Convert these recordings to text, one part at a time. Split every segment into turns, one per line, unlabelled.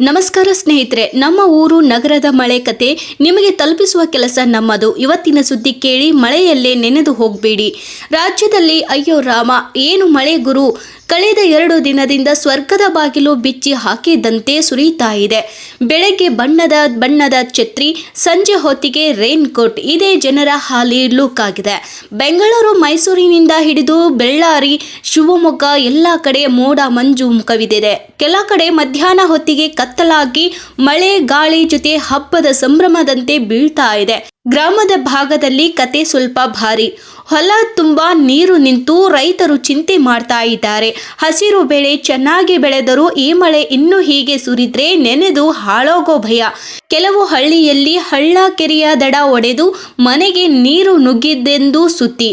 ನಮಸ್ಕಾರ ಸ್ನೇಹಿತರೆ, ನಮ್ಮ ಊರು ನಗರದ ಮಳೆ ಕತೆ ನಿಮಗೆ ತಲುಪಿಸುವ ಕೆಲಸ ನಮ್ಮದು. ಇವತ್ತಿನ ಸುದ್ದಿ ಕೇಳಿ ಮಳೆಯಲ್ಲೇ ನೆನೆದು ಹೋಗಬೇಡಿ. ರಾಜ್ಯದಲ್ಲಿ ಅಯ್ಯೋ ರಾಮ, ಏನು ಮಳೆ ಗುರು? ಕಳೆದ ಎರಡು ದಿನದಿಂದ ಸ್ವರ್ಗದ ಬಾಗಿಲು ಬಿಚ್ಚಿ ಹಾಕಿದಂತೆ ಸುರಿತಾ ಇದೆ. ಬೆಳಗ್ಗೆ ಬಣ್ಣದ ಬಣ್ಣದ ಛತ್ರಿ, ಸಂಜೆ ಹೊತ್ತಿಗೆ ರೈನ್ ಕೋಟ್ ಇದೇ ಜನರ ಹಾಲಿ ಲುಕ್ ಆಗಿದೆ. ಬೆಂಗಳೂರು, ಮೈಸೂರಿನಿಂದ ಹಿಡಿದು ಬೆಳ್ಳಾರಿ, ಶಿವಮೊಗ್ಗ, ಎಲ್ಲ ಕಡೆ ಮೋಡ ಮಂಜು ಮುಖವಿದೆ. ಕೆಲ ಕಡೆ ಮಧ್ಯಾಹ್ನ ಹೊತ್ತಿಗೆ ಕತ್ತಲಾಗಿ ಮಳೆ ಗಾಳಿ ಜೊತೆ ಹಬ್ಬದ ಸಂಭ್ರಮದಂತೆ ಬೀಳ್ತಾ ಇದೆ. ಗ್ರಾಮದ ಭಾಗದಲ್ಲಿ ಕತೆ ಸ್ವಲ್ಪ ಭಾರಿ. ಹೊಲ ತುಂಬ ನೀರು ನಿಂತು ರೈತರು ಚಿಂತೆ ಮಾಡ್ತಾ ಇದ್ದಾರೆ. ಹಸಿರು ಬೆಳೆ ಚೆನ್ನಾಗಿ ಬೆಳೆದರೂ ಈ ಮಳೆ ಇನ್ನೂ ಹೀಗೆ ಸುರಿದ್ರೆ ನೆನೆದು ಹಾಳೋಗೋ ಭಯ. ಕೆಲವು ಹಳ್ಳಿಯಲ್ಲಿ ಹಳ್ಳ ಕೆರೆಯ ದಡ ಒಡೆದು ಮನೆಗೆ ನೀರು ನುಗ್ಗಿದ್ದೆಂದು ಸುದ್ದಿ.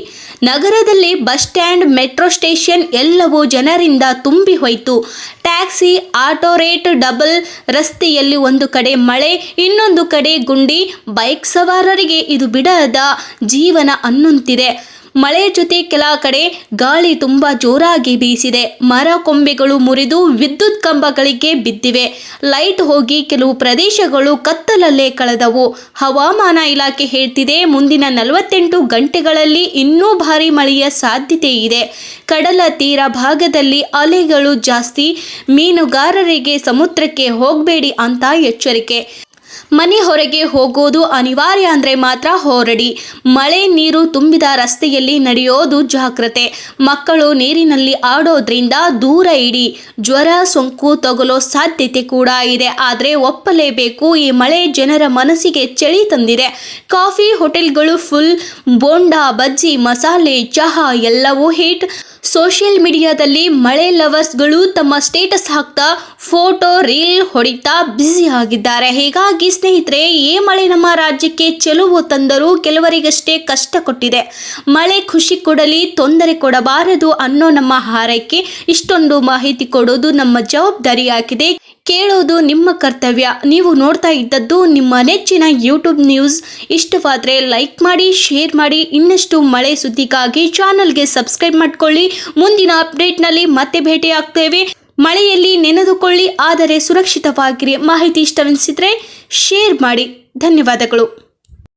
ನಗರದಲ್ಲಿ ಬಸ್ ಸ್ಟ್ಯಾಂಡ್, ಮೆಟ್ರೋ ಸ್ಟೇಷನ್ ಎಲ್ಲವೂ ಜನರಿಂದ ತುಂಬಿ ಹೋಯಿತು. ಟ್ಯಾಕ್ಸಿ, ಆಟೋ ರೇಟ್ ಡಬಲ್, ರಸ್ತೆಯಲ್ಲಿ ಒಂದು ಕಡೆ ಮಳೆ, ಇನ್ನೊಂದು ಕಡೆ ಗುಂಡಿ. ಬೈಕ್ ಸವಾರರಿಗೆ ಇದು ಬಿಡದ ಜೀವನ ಅನ್ನುಂತಿದೆ. ಮಳೆ ಜೊತೆ ಕೆಲ ಕಡೆ ಗಾಳಿ ತುಂಬಾ ಜೋರಾಗಿ ಬೀಸಿದೆ. ಮರ ಕೊಂಬೆಗಳು ಮುರಿದು ವಿದ್ಯುತ್ ಕಂಬಗಳಿಗೆ ಬಿದ್ದಿವೆ. ಲೈಟ್ ಹೋಗಿ ಕೆಲವು ಪ್ರದೇಶಗಳು ಕತ್ತಲಲ್ಲೇ ಕಳೆದವು. ಹವಾಮಾನ ಇಲಾಖೆ ಹೇಳ್ತಿದೆ, ಮುಂದಿನ ನಲವತ್ತೆಂಟು ಗಂಟೆಗಳಲ್ಲಿ ಇನ್ನೂ ಭಾರಿ ಮಳೆಯ ಸಾಧ್ಯತೆ ಇದೆ. ಕಡಲ ತೀರ ಭಾಗದಲ್ಲಿ ಅಲೆಗಳು ಜಾಸ್ತಿ. ಮೀನುಗಾರರಿಗೆ ಸಮುದ್ರಕ್ಕೆ ಹೋಗಬೇಡಿ ಅಂತ ಎಚ್ಚರಿಕೆ. ಮನೆ ಹೊರಗೆ ಹೋಗೋದು ಅನಿವಾರ್ಯ ಅಂದರೆ ಮಾತ್ರ ಹೊರಡಿ. ಮಳೆ ನೀರು ತುಂಬಿದ ರಸ್ತೆಯಲ್ಲಿ ನಡೆಯೋದು ಜಾಗ್ರತೆ. ಮಕ್ಕಳು ನೀರಿನಲ್ಲಿ ಆಡೋದ್ರಿಂದ ದೂರ ಇಡಿ. ಜ್ವರ, ಸೋಂಕು ತಗುಲೋ ಸಾಧ್ಯತೆ ಕೂಡ ಇದೆ. ಆದರೆ ಒಪ್ಪಲೇಬೇಕು, ಈ ಮಳೆ ಜನರ ಮನಸ್ಸಿಗೆ ಚಳಿ ತಂದಿದೆ. ಕಾಫಿ ಹೋಟೆಲ್ಗಳು ಫುಲ್ ಬೋಂಡಾ, ಬಜ್ಜಿ, ಮಸಾಲೆ, ಚಹಾ ಎಲ್ಲವೂ ಹಿಟ್. ಸೋಷಿಯಲ್ ಮೀಡಿಯಾದಲ್ಲಿ ಮಳೆ ಲವರ್ಸ್ಗಳು ತಮ್ಮ ಸ್ಟೇಟಸ್ ಹಾಕ್ತಾ ಫೋಟೋ, ರೀಲ್ ಹೊಡಿತಾ ಬ್ಯುಸಿ ಆಗಿದ್ದಾರೆ. ಸ್ನೇಹಿತರೆ, ಈ ಮಳೆ ನಮ್ಮ ರಾಜ್ಯಕ್ಕೆ ಚೆಲುವು ತಂದರೂ ಕೆಲವರಿಗಷ್ಟೇ ಕಷ್ಟ ಕೊಟ್ಟಿದೆ. ಮಳೆ ಖುಷಿ ಕೊಡಲಿ, ತೊಂದರೆ ಕೊಡಬಾರದು ಅನ್ನೋ ನಮ್ಮ ಹಾರೈಕೆ. ಇಷ್ಟೊಂದು ಮಾಹಿತಿ ಕೊಡೋದು ನಮ್ಮ ಜವಾಬ್ದಾರಿಯಾಗಿದೆ. ಕೇಳೋದು ನಿಮ್ಮ ಕರ್ತವ್ಯ. ನೀವು ನೋಡ್ತಾ ಇದ್ದದ್ದು ನಿಮ್ಮ ನೆಚ್ಚಿನ ಯೂಟ್ಯೂಬ್ ನ್ಯೂಸ್ ಇಷ್ಟವಾದರೆ ಲೈಕ್ ಮಾಡಿ ಶೇರ್ ಮಾಡಿ. ಇನ್ನಷ್ಟು ಮಳೆ ಸುದ್ದಿಗಾಗಿ ಚಾನಲ್ಗೆ ಸಬ್ಸ್ಕ್ರೈಬ್ ಮಾಡ್ಕೊಳ್ಳಿ. ಮುಂದಿನ ಅಪ್ಡೇಟ್ನಲ್ಲಿ ಮತ್ತೆ ಭೇಟಿಯಾಗ್ತೇವೆ. ಮಳೆಯಲ್ಲಿ ನೆನೆದುಕೊಳ್ಳಿ ಆದರೆ ಸುರಕ್ಷಿತವಾಗಿರಿ. ಮಾಹಿತಿ ಇಷ್ಟವೆನಿಸಿದರೆ ಶೇರ್ ಮಾಡಿ. ಧನ್ಯವಾದಗಳು.